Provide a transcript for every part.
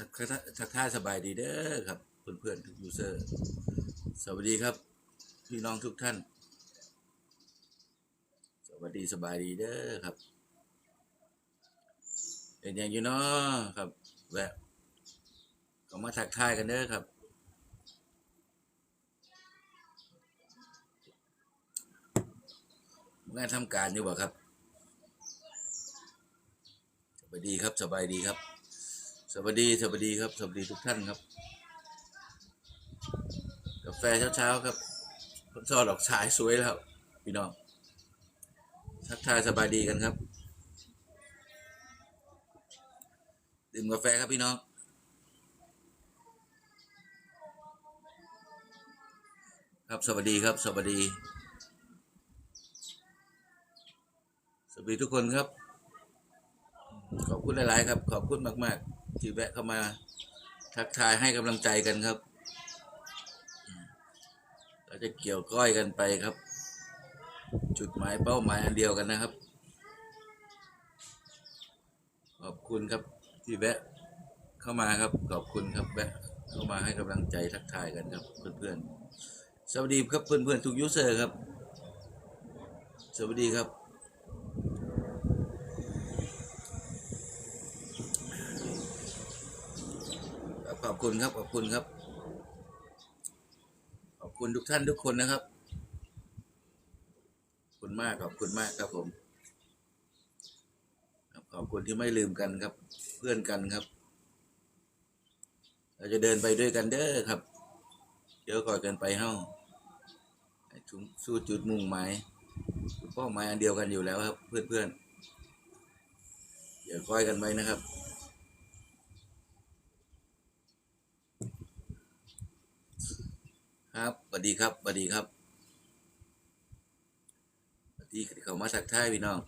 ทักทายทักทายสบายดีเด้อครับ เพื่อนเพื่อนทุกยูเซอร์ สวัสดีครับ พี่น้องทุกท่าน สวัสดีสบายดีเด้อครับเป็นอย่างอยู่เนาะครับแวะก็มาทักทายกันเด้อครับงานทำการอยู่บ่ครับสวัสดีครับสบายดีครับ สวัสดีสวัสดีครับ สวัสดีทุกท่านครับ กาแฟเช้าๆครับต้นซอดอกชายสวยแล้วพี่น้องทักทายสบายดีกันครับ ดื่มกาแฟครับพี่น้อง ครับสวัสดีครับ สวัสดี สวัสดีทุกคนครับ ขอบคุณหลาย ๆ ครับ ขอบคุณมาก ๆ ที่แวะเข้ามา ทักทายให้กำลังใจกันครับ เราจะเกี่ยวก้อยกันไปครับ จุดหมายเป้าหมายอันเดียวกันนะครับ ขอบคุณครับที่แวะเข้ามาครับขอบคุณครับแวะเข้ามาให้กำลังใจทักทายกันครับเพื่อนๆสวัสดีครับเพื่อนๆทุกยูเซอร์ครับ สวัสดีครับ ครับข อบคุณครับ ขอบคุณครับ ขอบคุณทุกท่านทุกคนนะครับ ขอบคุณมาก ขอบคุณมากครับผมขอบคุณที่ไม่ลืมกันครับ เพื่อนกันครับ เราจะเดินไปด้วยกันเด้อครับเดี๋ยวก่อนกันไปเฮ้าสู้จุดมุ่งหมายเป้าหมายอันเดียวกันอยู่แล้วครับ เพื่อนๆเดี๋ยวคอยกันไว้นะครับ ครับสวัสดีครับสวัสดีครับสวัสดีเขามาทักทายพี่น้อง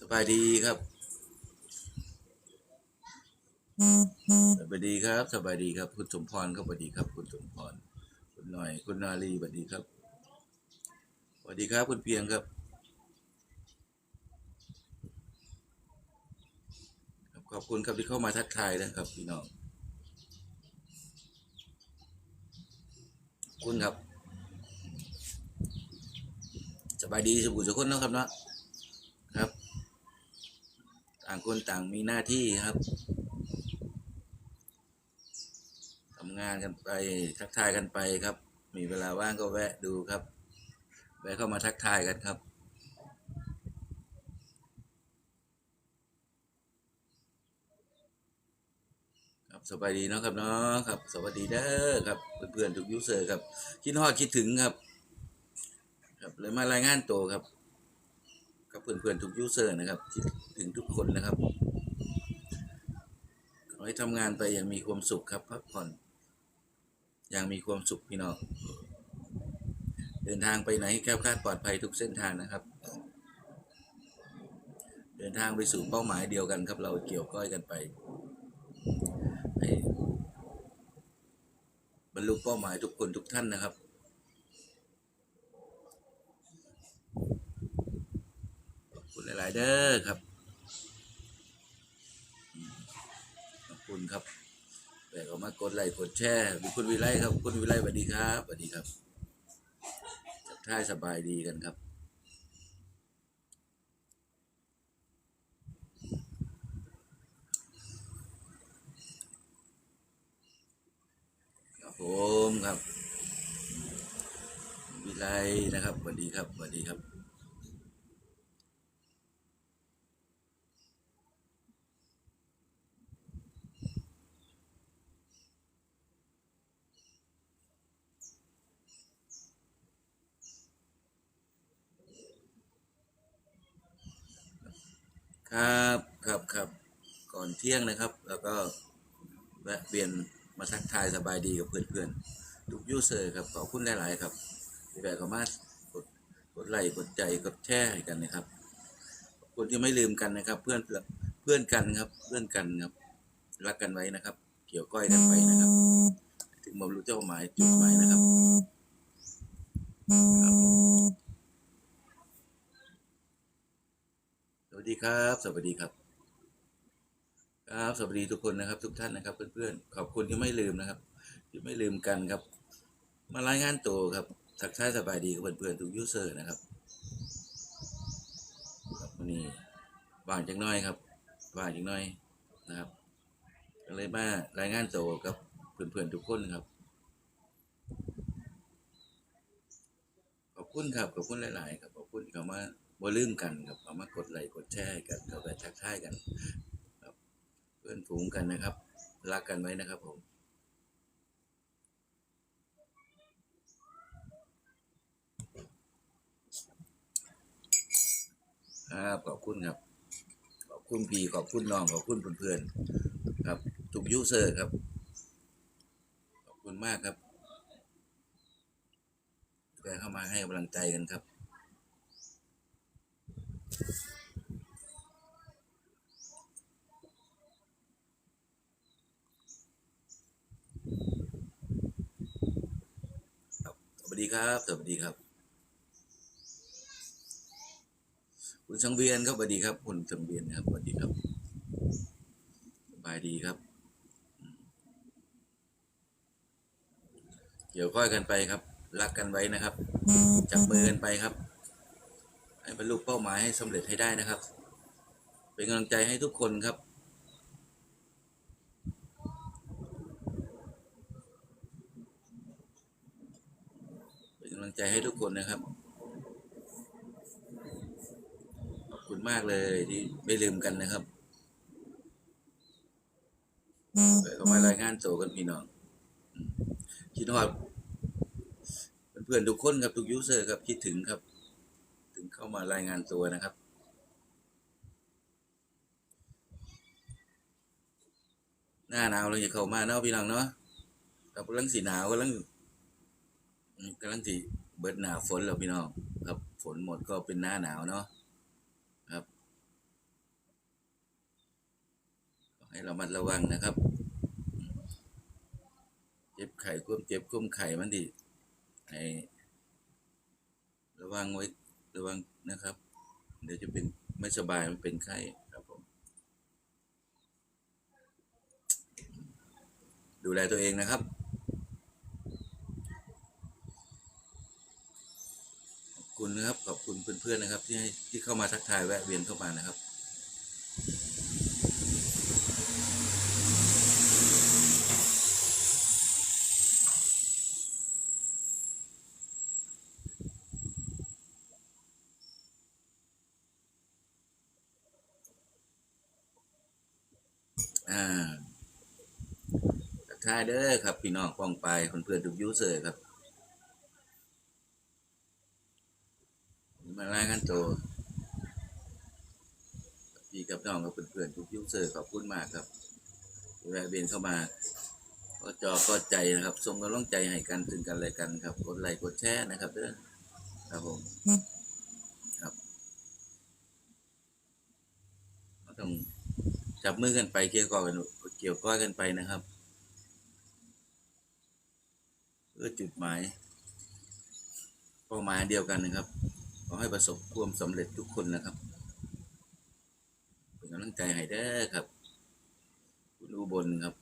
สบายดีครับสวัสดีครับ สบายดีครับ คุณสมพรครับสวัสดีครับ คุณสมพร คุณหน่อย คุณนาลีสวัสดีครับ สวัสดีครับ คุณเพียงครับ ขอบคุณครับที่เข้ามาทักทายนะครับ พี่น้อง ขอบ คุณครับสบายดีสุขุสุขคนนะครับเนาะครับ ต่างคนต่างมีหน้าที่ครับทำงานกันไปทักทายกันไปครับ มีเวลาว่างก็แวะดูครับ แวะเข้ามาทักทายกันครับ ครับสบายดีเนาะครับเนาะครับ สวัสดีเด้อครับเพื่อนๆทุกยูเซอร์ครับคิดฮอดคิดถึงครับ ครับเลยมารายงานตัวครับกับเพื่อนๆทุกยูเซอร์นะครับคิดถึงทุกคนนะครับขอให้ทำงานไปอย่างมีความสุขครับพักผ่อนอย่างมีความสุขพี่น้องเดินทางไปไหนให้แคล้วคลาดปลอดภัยทุกเส้นทางนะครับ เดินทางไปสู่เป้าหมายเดียวกันครับ เราเกี่ยวก้อยกันไป ให้บ รรลุเป้าหมายทุกคนทุกท่านนะครับ ขอบคุณหลาย ๆ เด้อครับ ขอบคุณครับแต่ก็มากดไลค์กดแชร์มีคุณวิไลครับ คุณวิไลสวัสดีครับสวัสดีครับทักทายสบายดีกันครับ ครับ ผมครับ วิไลนะครับสวัสดีครับสวัสดีครับ ครับครับครับก่อนเที่ยงนะครับ แล้วก็แวะเวียน มาทักทายสบายดีกับเพื่อนๆทุกยูเซอร์ครับขอบคุณหลายๆครับที่แบบก็มากดกดไลค์กดใจกดแชร์ให้กันนะครับขอบคนที่ไม่ลืมกันนะครับ เพื่อนเพื่อนกันครับ เพื่อนกันครับ รักกันไว้นะครับ เกี่ยวก้อยกันไปนะครับ ถึงบรรลุเจ้าหมายจุดหมายนะครับครับสวัสดีครับ สวัสดีครับ ครับสวัสดีทุกคนนะครับ ทุกท่านนะครับ เพื่อนๆขอบคุณที่ไม่ลืมนะครับ ที่ไม่ลืมกันครับ มารายงานตัวครับทักทายสบายดีกับเพื่อนๆทุกยูเซอร์นะครับครับวันนี้ว่างจังน้อยครับว่างจังน้อยนะครับก็เลยมารายงานตัวกับเพื่อนๆทุกคนครับ ขอบคุณครับขอบคุณหลาย ๆ ครับขอบคุณที่เขามาบ่ลืมกันครับเขามากดไลค์กดแชร์กันเขาไปทักทายกัน พื่อนฝูงกันนะครับ รักกันไว้นะครับผมครับขอบคุณครับ ขอบคุณพี่ขอบคุณน้องขอบคุณเพื่อนๆครับทุกยูเซอร์ครับ ขอบคุณมากครับที่เข้ามาให้กำลังใจกันครับครับสวัสดี ครับ สวัสดีครับ คุณสังเวียนครับสวัสดีครับ คุณสังเวียนครับสวัสดีครับสบายดีครับ เกี่ยวข้อยกันไปครับ รักกันไว้นะครับ จับมือกันไปครับ ให้บรรลุเป้าหมายให้สำเร็จให้ได้นะครับ เป็นกำลังใจให้ทุกคนครับ เป็นกำลั งใจให้ทุกคนนะครับ ขอบคุณมากเลยที่ไม่ลืมกันนะครับเปิดเข้ามารายงานตัวกันพี่น้องคิดฮอดเพื่อนๆทุกคนครับทุกยูเซอร์ครับคิดถึงครับ ถึงเข้ามารายงานตัวนะครับหน้าหนาวเราจะเข้ามาเนาะพี่น้องเนาะกับกำลังสีหนาวกำลังกำลังสี เบิดหนาฝนแล้วพี่น้องครับฝนหมดก็เป็นหน้าหนาวเนาะครับให้เรามัดระวังนะครับ เจ็บไข้ควมเจ็บควมไข้มันดิให้ระวังไว้ระวังนะครับ เดี๋ยวจะเป็นไม่สบายมันเป็นไข้ครับผมดูแลตัวเองนะครับ ขอบ คุณนะครับขอบคุณเพื่อนๆนะครับ ที่ให้ที่เข้ามาทักทายแวะเวียนเข้ามานะครับอ่าทักทายเด้อครับ พี่น้องกองไปเพื่อนๆทุกยูเซอร์ครับ มารายงานตัวพี่กับน้องกับเพื่อนๆทุกยูเซอร์ขอบคุณมากครับที่แวะเวียนเข้ามา ก็จอก็ใจนะครับส่งกำลังใจให้กันถึงกันและกันครับ กดไลค์กดแชร์นะครับเด้อครับผมครับก็ต้องจับมือกันไปเกี่ยวก้อยกันเกี่ยวก้อยกันไปนะครับเพื่อจุดหมายเป้าหมายเดียวกันนะครับ ขอให้ประสบความสำเร็จทุกคนนะครับ เป็นกำลังใจให้เด้ครับ คุณอุบลครับ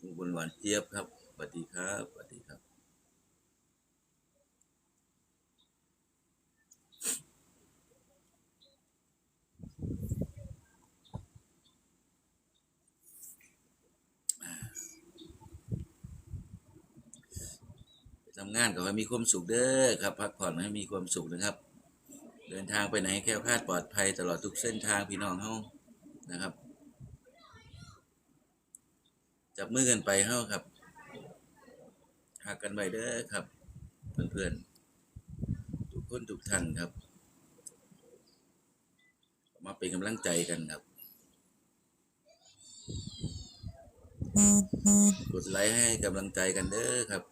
อุบลหวานเจี๊ยบครับสวัสดีครับสวัสดีครับทำงานก็ให้มีความสุขเด้อครับ พักผ่อนให้มีความสุขนะครับ ดินทางไปไหนแคล้วคลาดปลอดภัยตลอดทุกเส้นทางพี่น้องเฮานะครับ จับมือกันไปเฮาครับหักกันไว้เด้อครับ เพื่อนๆทุกคนทุกท่านครับ มาเป็นกำลังใจกันครับ กดไลค์ให้กำลังใจกันเด้อครับ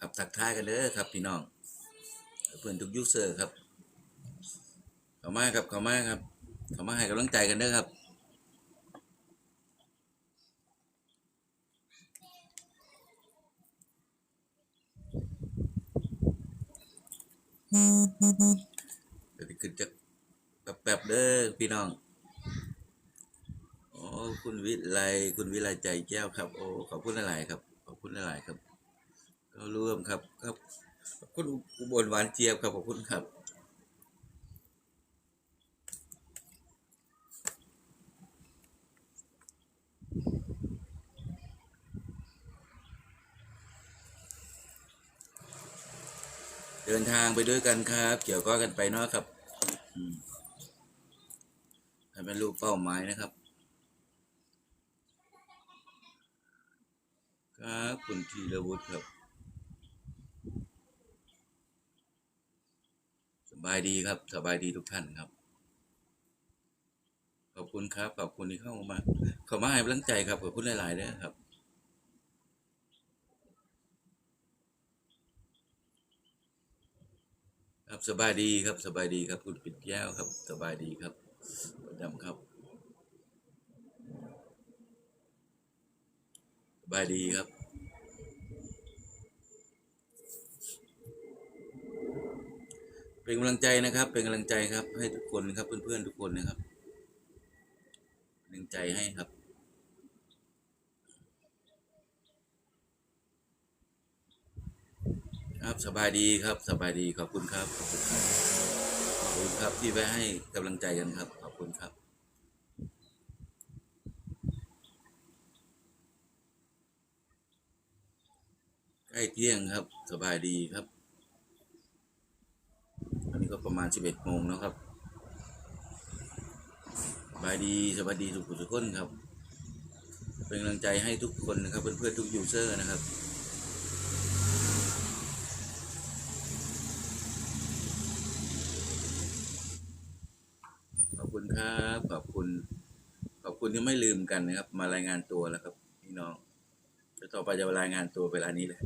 ครับทักทายกันเด้อครับพี่น้องเพื่อนทุกยูเซอร์ครับ เข้ามาครับเข้ามาครับเขามาให้กำลังใจกันเด้อครับเดี๋ยวจะขึ้นจากแป๊บเด้อพี่น้องโอ้คุณวิไลคุณวิไลใจแก้วครับ โอ้ขอบคุณหลาย ๆ ครับ ขอบคุณหลาย ๆ ครับ ก็ร่วมครับครับขอบคุณอุบลหวานเจี๊ยบครับขอบคุณครับเดินทางไปด้วยกันครับ เกี่ยวก็กันไปเนาะครับอืมให้เป็นรูปเป้าหมายนะครับ ครับคุณธีรวุฒิครับ สบายดีครับ สบายดีทุกท่านครับ ขอบคุณครับ ขอบคุณที่เข้ามา เข้ามาให้กำลังใจครับ ขอบคุณหลายๆเลยครับครับสบายดีครับสบายดีครับคุณปิดแก้วครับ สบายดีครับประจำครับ สบายดีครับ เป็นกำลังใจนะครับ เป็นกำลังใจครับ ให้ทุกคนนะครับ เพื่อนๆทุกคนนะครับกำลังใจให้ครับครับสบายดีครับสบายดีขอบคุณครับขอบคุณครับขอบคุณครับที่ไว้ให้กำลังใจกันครับ ขอบคุณครับ ใกล้เที่ยงครับ สบายดีครับ ประมาณสิบเอ็ดโมงแล้วครับบายดีสบายดีทุกคนทุกคนครับ เป็นกำลังใจให้ทุกคนนะครับเพื่อนๆทุกยูเซอร์นะครับขอบคุณครับขอบคุณ ขอบคุณที่ไม่ลืมกันนะครับ มารายงานตัวแล้วครับพี่น้องจะต่อไปจะรายงานตัวเวลานี้เลย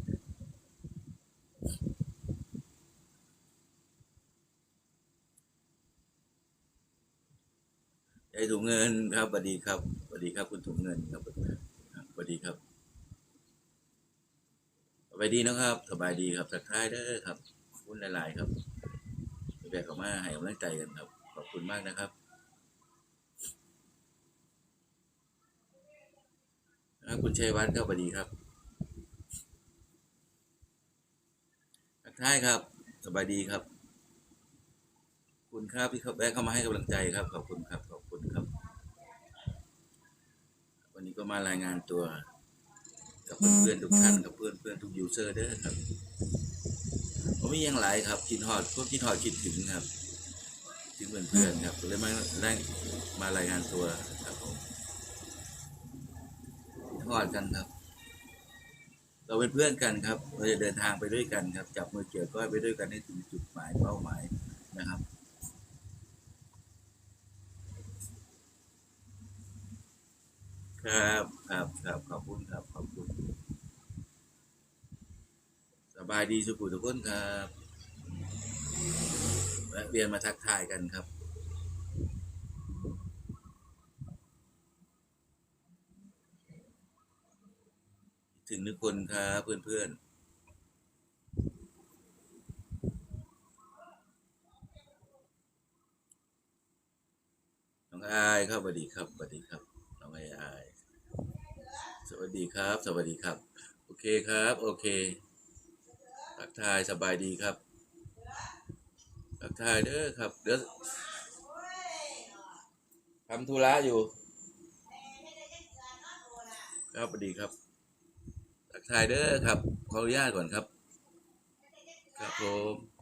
ยาย ถุงเงินครับสวัสดีครับสวัสดีครับ คุณถุงเงินครับสวัสดีครับสบายดีนะครับ สบายดีครับสักทายเด้อครับคุณหลายๆครับแบกออกมาให้กำลังใจกันครับ ขอบคุณมากนะครับครับคุณชัยวัฒน์ครับสวัสดีครับทักทายครับ สบายดีครับ คุณครับที่เขาแวะเข้ามาให้กำลังใจครับ ขอบคุณครับ วั นี้ก็มารายงานตัว กับเพื่อนๆทุกท่านกับเพื่อนๆทุกยูเซอร์เด้อครับผมมียังหลายครับคิดฮอดพวกคิดฮอดคิดถึงครับ ถึงเพื่อนๆครับเลยมาได้มารายงานตัวครับผมทอดกันครับ เราเป็นเพื่อนกันครับเราจะเดินทางไปด้วยกันครับ จับมือเกี่ยวก้อยไปด้วยกันให้ถึงจุดหมายเป้าหมายนะครับ ครับครับครับขอบคุณครับขอบคุณสบายดีสุขุทุกคนครับแวะเวียนมาทักทายกันครับถึงทุกคนครับเพื่อนๆน้องอายครับสวัสดีครับสวัสดีครับ น้องอายอาย สวัส ดีครับ สวัสดีครับ โอเคครับ โอเคทักทายสบายดีครับทักทายเด้อครับ เดี๋ยวทำธุระอยู่ ครับสวัสดีครับทักทายเด้อครับ ขออนุญาตก่อนครับ ครับผม